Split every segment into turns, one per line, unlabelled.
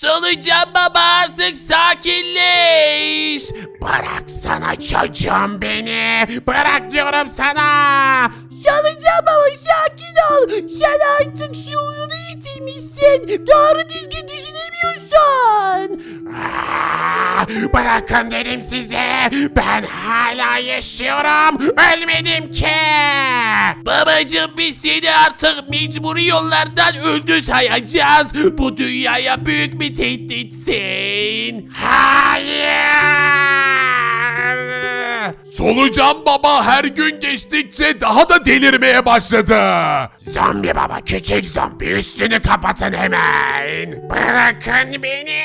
Solucan baba artık sakinleş. Bırak sana çocuğum beni. Bırak diyorum sana.
Solucan baba sakin ol. Sen artık şuurunu yitirmişsin. Doğru düzgün düşünemiyorsun.
Aa, bırakın dedim size. Ben hala yaşıyorum. Ölmedim ki. Babacım biz seni artık mecburi yollardan öldü sayacağız. Bu dünyaya büyük bir tehditsin. Hayır.
Solucan baba her gün geçtikçe daha da delirmeye başladı.
Zombi baba küçük zombi üstünü kapatın hemen. Bırakın beni.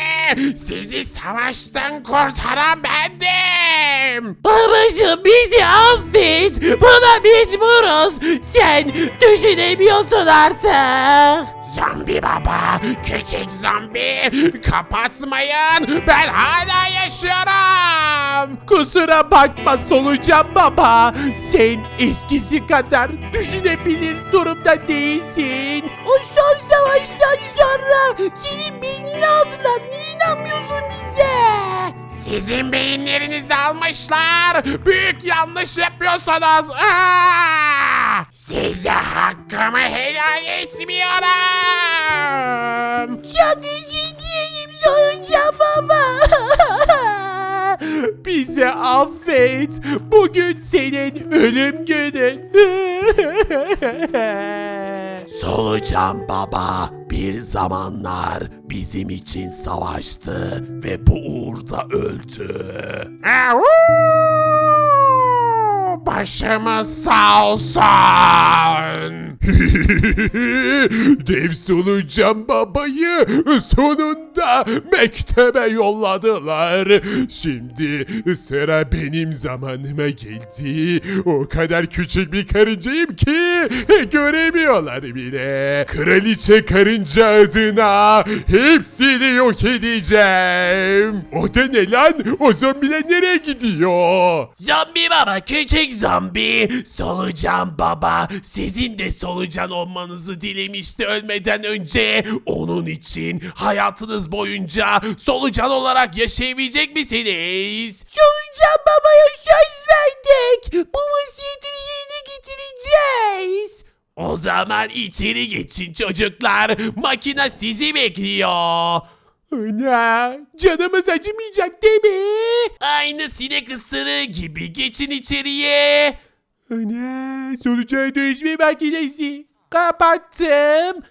Sizi savaştan kurtaran bendim.
Babacım bizi affet. Buna mecburuz. Sen düşünemiyorsun artık.
Zombi baba, küçük zombi kapatmayın. Ben hala yaşıyorum.
Kusura bakma Solucan baba. Sen eskisi kadar düşünebilir durumda değilsin.
O son savaştan sonra senin beynini aldılar. Niye inanmıyorsun bize?
Sizin beyinlerinizi almışlar. Büyük yanlış yapıyorsunuz. Aa! Size hakkımı helal etmiyorum.
Çok özür dilerim Solucan baba.
Bize affet. Bugün senin ölüm günün. Solucan Baba bir zamanlar bizim için savaştı ve bu uğurda öldü.
Başımız sağ olsun.
Dev solucan babayı sonunda mektebe yolladılar. Şimdi sıra benim zamanıma geldi. O kadar küçük bir karıncayım ki göremiyorlar bile. Kraliçe karınca adına hepsini yok edeceğim. O da ne lan? O zombiler nereye gidiyor?
Zombi baba küçük zombi. Solucan baba sizin de solucan olmanızı dilemişti ölmeden önce. Onun için hayatınız boyunca solucan olarak yaşayabilecek misiniz?
Solucan babaya söz verdik. Bu vasiyetini yerine getireceğiz.
O zaman içeri geçin çocuklar. Makina sizi bekliyor.
Ana, canımız acımayacak değil mi?
Aynı sinek ısırığı gibi geçin içeriye.
Ana, solucağa dönüşme makinesi. Kapattım.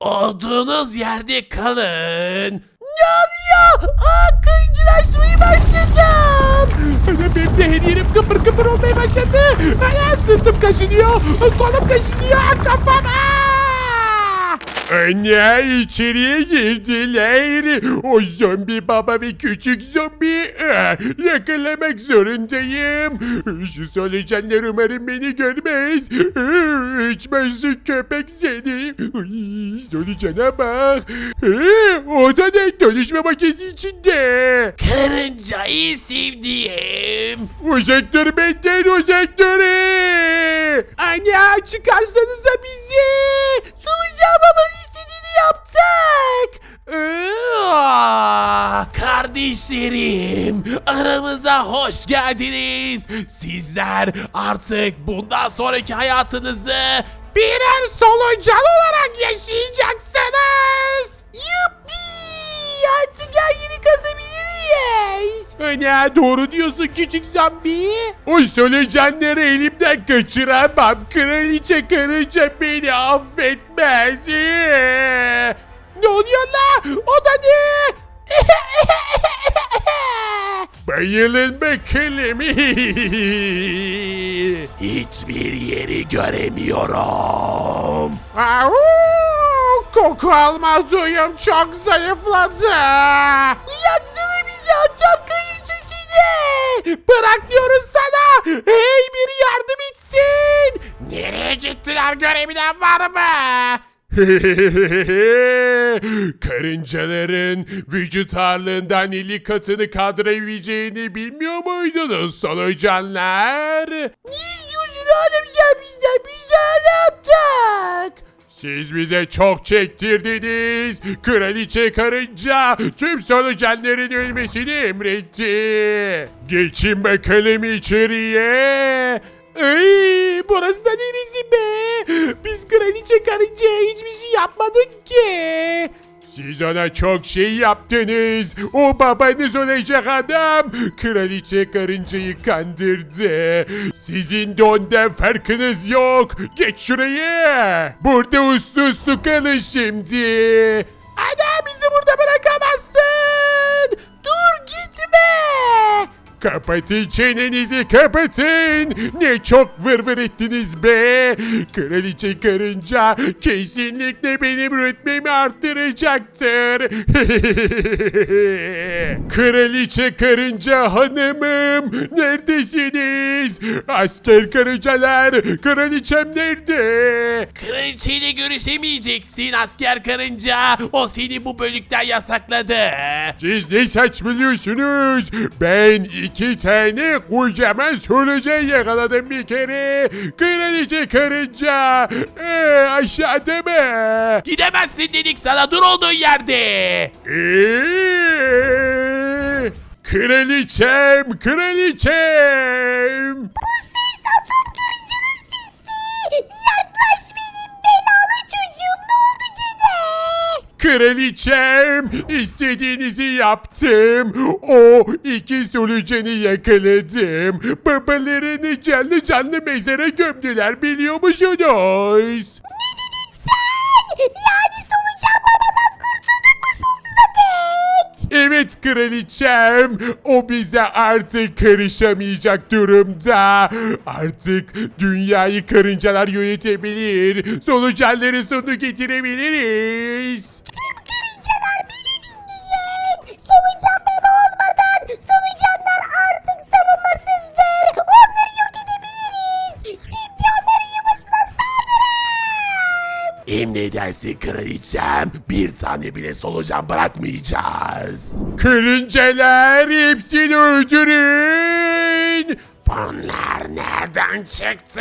Olduğunuz yerde kalın.
Ne oluyor? Aa kıyıcılaşmayı başladım.
Ana benim de her yerim kıpır kıpır olmaya başladı. Ana sırtım kaşınıyor. Kolum kaşınıyor. Kafam. Aa! Ana içeriye girdiler. O zombi baba ve küçük zombi. Ah, Yakalamak zorundayım. Şu solucanlar umarım beni görmez. Ah, İçmezlik köpek seni. Ay, Solucana bak. Ah, O da ne? Dönüşme makinesi içinde.
Karıncayı sevdiğim.
Uzak dur benden uzak dur. Anne çıkarsanıza bizi.
Solucan babanın istediğini yaptık.
Kardeşlerim aramıza hoş geldiniz. Sizler artık bundan sonraki hayatınızı birer solucan olarak yaşayacaksınız.
Yuppi! Artık her yeri kazabiliriz.
Ana doğru diyorsun küçük zombi. O solucanları elimden kaçıramam. Kraliçe karınca beni affetmez. Ee, Ne oluyor la? O da ne? Bayılın bakalım.
Hiçbir yeri göremiyorum.
Au! Koku alma duyum çok zayıfladı.
Yaksana bizi atom kayıncısını.
Bırak diyoruz sana. Hey biri yardım etsin.
Nereye gittiler görebilen var mı?
Karıncaların vücut ağırlığından 50 katını kaldırabileceğini bilmiyor muydunuz solucanlar?
Ne istiyorsun oğlum sen bizden? Biz ne yaptık?
Siz bize çok çektirdiniz. Kraliçe karınca tüm solucanların ölmesini emretti. Geçin bakalım içeriye.
Ay, burası da neresi be? Biz kraliçe karıncaya hiçbir şey yapmadık ki.
Siz ona çok şey yaptınız. O babanız olacak adam. Kraliçe karıncayı kandırdı. Sizin de ondan farkınız yok. Geç şuraya. Burada uslu uslu kalın şimdi.
Ana bizi burada bırakamazsın.
Kapatın çenenizi kapatın. Ne çok vır vır ettiniz be. Kraliçe karınca kesinlikle benim rütbemi arttıracaktır. Kraliçe karınca hanımım neredesiniz? Asker karıncalar kraliçem nerede?
Kraliçeyle görüşemeyeceksin asker karınca. O seni bu bölükten yasakladı.
Siz ne saçmalıyorsunuz? Ben iki tane kocaman solucan yakaladım bir kere. Kraliçe karınca. Ee, aşağıda mı?
Gidemezsin dedik sana dur olduğun yerde.
Ee, kraliçem, kraliçem. Kraliçem, istediğinizi yaptım. O iki solucanı yakaladım. Babalarını canlı canlı mezara gömdüler biliyor musunuz?
Yani solucan babadan kurtulduk mu sonsuza dek?
Evet kraliçem, o bize artık karışamayacak durumda. Artık dünyayı karıncalar yönetebilir. Solucanları sonu getirebiliriz.
Emredersin kraliçem. Bir tane bile solucan bırakmayacağız.
Karıncalar hepsini öldürün.
Bunlar nereden çıktı?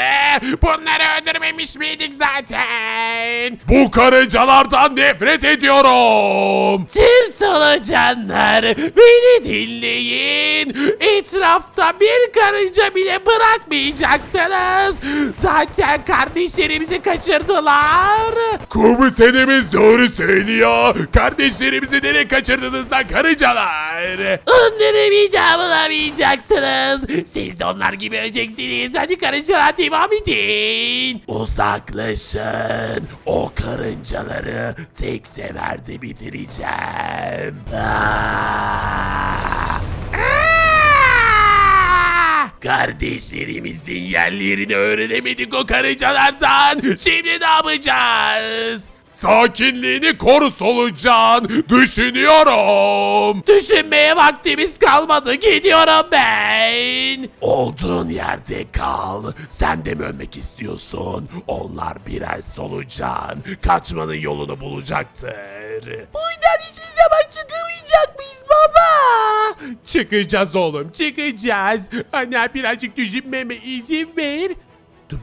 Bunları öldürmemiş miydik zaten?
Bu karıncalardan nefret ediyorum.
Tüm solucanlar beni dinleyin. Etrafta bir karınca bile bırakmayacaksınız. Zaten kardeşlerimizi kaçırdılar.
Komutanımız doğru söylüyor. Kardeşlerimizi nereye kaçırdınız lan karıncalar?
Onları bir daha bulamayacaksınız. Siz de onlar gibi öleceksiniz. Hadi karıncalar devam edin. Uzaklaşın. O karıncaları tek seferde bitireceğim. Ah! Ah! Kardeşlerimizin yerlerini öğrenemedik o karıncalardan. Şimdi ne yapacağız?
Sakinliğini koru solucan. Düşünüyorum.
Düşünmeye vaktimiz kalmadı. Gidiyorum ben. Olduğun yerde kal. Sen de mi ölmek istiyorsun? Onlar birer solucan. Kaçmanın yolunu bulacaktır.
Buradan hiçbir zaman çıkamayacak mıyız baba?
Çıkacağız oğlum çıkacağız. Ana birazcık düşünmeme izin ver.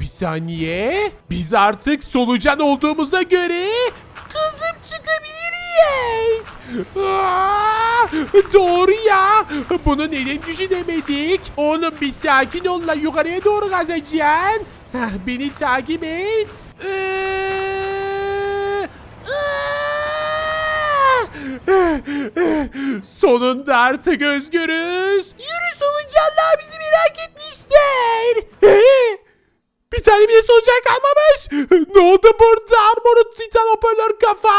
Bir saniye. Biz artık solucan olduğumuza göre
Kızım çıkabiliriz.
Aa, doğru ya. Bunu neden düşünemedik? Oğlum bir sakin ol la yukarıya doğru kazacaksın. Heh, beni takip et. Ee, aa! Sonunda artık özgürüz.
Yürü solucanlar bizi merak etmişler.
Tane bile solucan kalmamış. Ne oldu burada armorun titan hoparlör kafa?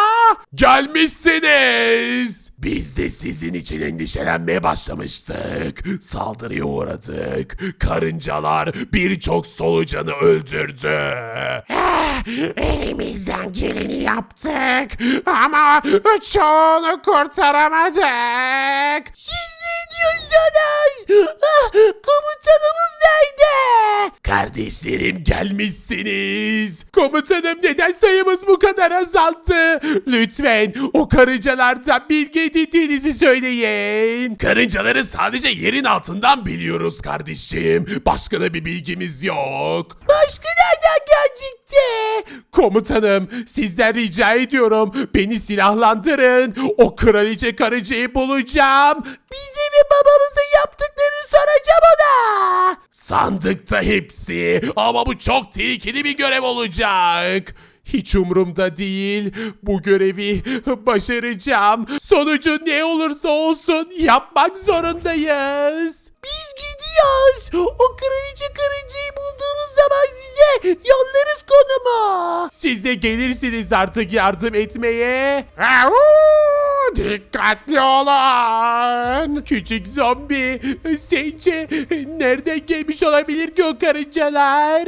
Gelmişsiniz.
Biz de sizin için endişelenmeye başlamıştık. Saldırıya uğradık. Karıncalar birçok solucanı öldürdü. Eh, Elimizden geleni yaptık. Ama çoğunu kurtaramadık.
Siz ne diyorsunuz? Ah, komutanımız nerede?
Kardeşlerim gelmişsiniz.
Komutanım neden sayımız bu kadar azaldı? Lütfen o karıncalardan bilgi edindiğinizi söyleyin.
Karıncaları sadece yerin altından biliyoruz kardeşim. Başka da bir bilgimiz yok.
Başka nereden acıktı.
Komutanım sizden rica ediyorum beni silahlandırın. O kraliçe karıncayı bulacağım.
Bize ve babamıza yaptıklarını soracağım ona.
Sandıkta hepsi ama bu çok tehlikeli bir görev olacak. Hiç umurumda değil. Bu görevi başaracağım. Sonucu ne olursa olsun yapmak zorundayız.
Biz gidiyoruz. O kraliçe karıncayı bulduğumuz zaman size yollarız konumu.
Siz de gelirsiniz artık yardım etmeye. Dikkatli olun. Küçük zombi. Sence nereden gelmiş olabilir o karıncalar?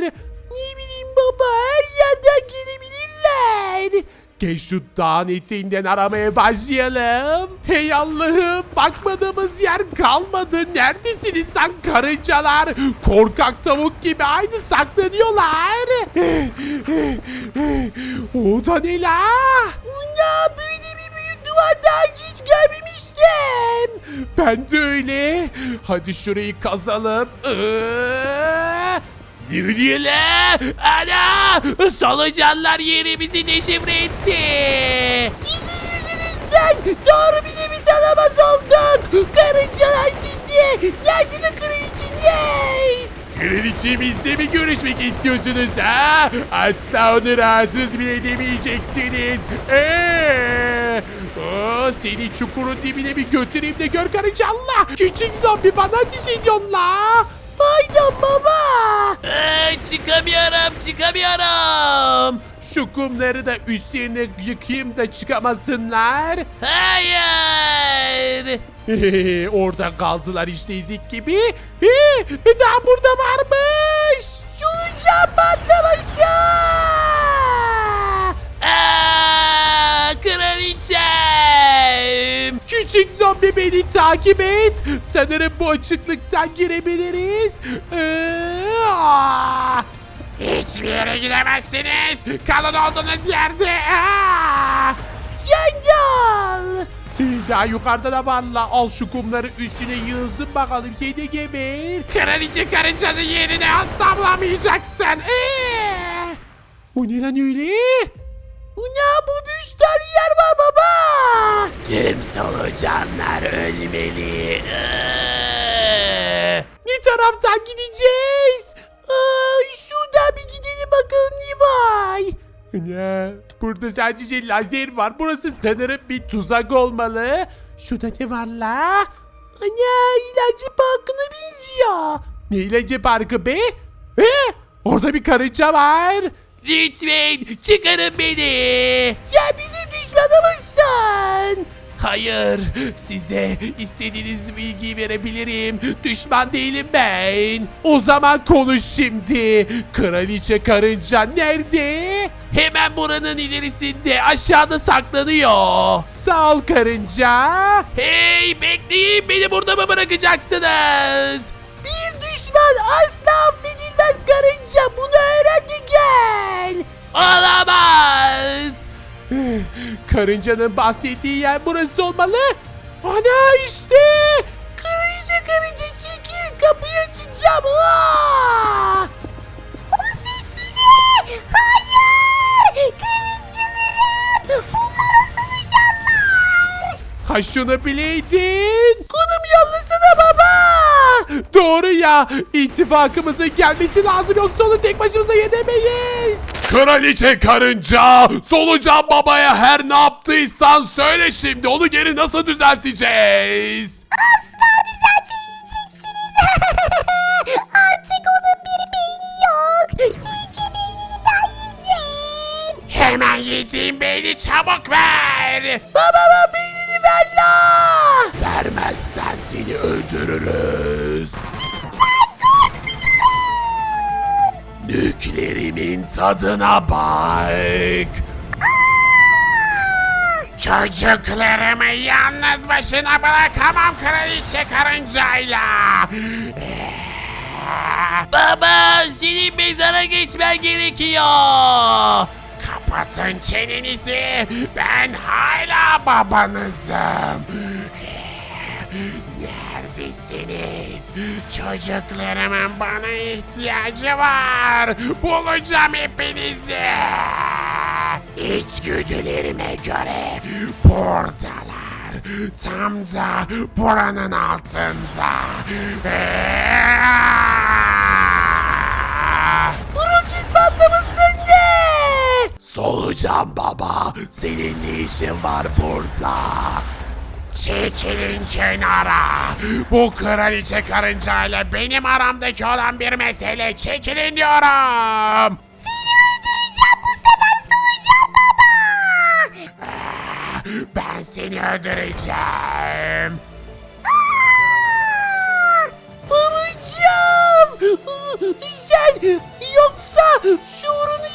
Ne bileyim baba her yerden gelebilirler.
Gel şu dağın eteğinden aramaya başlayalım. Hey Allah'ım bakmadığımız yer kalmadı. Neredesiniz lan karıncalar? Korkak tavuk gibi aynı saklanıyorlar. o da ne la?
Una böyle bir büyük duvar daha önce hiç görmemiştim.
Ben de öyle. Hadi şurayı kazalım. Ee, Yürü la! Ana! Solucanlar yerimizi deşifre etti.
Sizin yüzünüzden doğru nefes alamaz olduk. Karıncalar sizi. Nerede lan kraliçeniz?
Kraliçemizle mi görüşmek istiyorsunuz ha? Asla onu rahatsız bile edemeyeceksiniz. Ee, o, seni çukurun dibine bir götüreyim de gör karınca Allah. Küçük zombi bana ateş ediyorsun la.
Aynen baba.
Ee, çıkamıyorum çıkamıyorum. Şu kumları da üstlerine yıkayım da çıkamasınlar. Hayır. Orada kaldılar işte izik gibi. Daha burada varmış.
Solucan
takip et. Sanırım bu açıklıktan girebiliriz. Aa! Hiçbir yere gidemezsiniz. Kalın olduğunuz yerde. Aa! Daha yukarıda da valla al şu kumları üstüne yığılsın bakalım seni de geber. Kraliçe karıncanın yerini asla bulamayacaksın. Ee! O ne lan öyle?
Bu üç tane yer var baba.
Tüm solucanlar ölmeli. Ne taraftan gideceğiz?
Aa, şuradan bir gidelim bakalım ne var.
Ne? Burada sadece lazer var. Burası sanırım bir tuzak olmalı. Şurada ne var la?
Ana ilacı parkına benziyor.
Ne eğlence parkı be? He? Orada bir karınca var. Lütfen çıkarın beni.
Sen bizim düşmanımızsın.
Hayır, size istediğiniz bilgiyi verebilirim. Düşman değilim ben. O zaman konuş şimdi. Kraliçe karınca nerede? Hemen buranın ilerisinde aşağıda saklanıyor. Sağ ol karınca. Hey bekleyin beni burada mı bırakacaksınız?
Bir düşman asla affedilmez karınca. Bunu öğrendi gel.
Karıncanın bahsettiği yer burası olmalı. Ana işte.
Karınca karınca çekil kapıyı açacağım. Aa! Hayır! Karıncalarım! Bunlar o solucanlar!
Ha şunu bileydin. Doğru ya. İttifakımızın gelmesi lazım yoksa onu tek başımıza yenemeyiz. Kraliçe karınca, solucan babaya her ne yaptıysan söyle şimdi onu geri nasıl düzelteceğiz?
Artık onun bir beyni yok. Çünkü.
Hemen yediğim beyni çabuk ver.
Babama beynini ver la!
Vermezsen seni öldürürüz. Nüklerimin tadına bak. Çocuklarımı yalnız başına bırakamam kraliçe karıncayla. Baba senin mezara geçmen gerekiyor. Kapatın çenenizi. Ben hala babanızım. neredesiniz? Çocuklarımın bana ihtiyacı var. Bulacağım hepinizi. İçgüdülerime göre buradalar. Tam da buranın altında. Solucan baba, senin ne işin var burada? Çekilin kenara. Bu kraliçe karıncayla benim aramdaki olan bir mesele. Çekilin diyorum. Seni öldüreceğim bu sefer Solucan baba. Ah, Ben seni öldüreceğim.
Babacığım! Sen yoksa şuurunu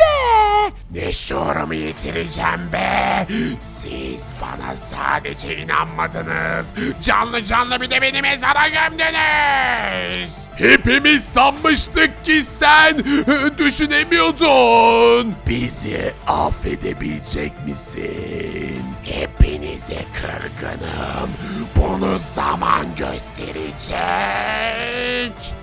mi?
Ne şuurumu yitireceğim be. Siz bana sadece inanmadınız. Canlı canlı bir de beni mezara gömdünüz. Hepimiz sanmıştık ki sen düşünemiyordun. Bizi affedebilecek misin? Hepinize kırgınım. Bunu zaman gösterecek.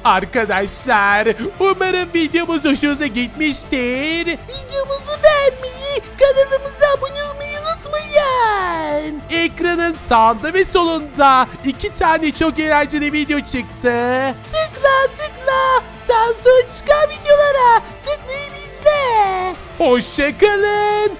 Arkadaşlar umarım videomuz hoşunuza gitmiştir.
Videomuzu beğenmeyi, kanalımıza abone olmayı unutmayın.
Ekranın sağında ve solunda iki tane çok eğlenceli video çıktı.
Tıkla tıkla. Sağ sol çıkan videolara tıklayıp izle.
Hoşçakalın.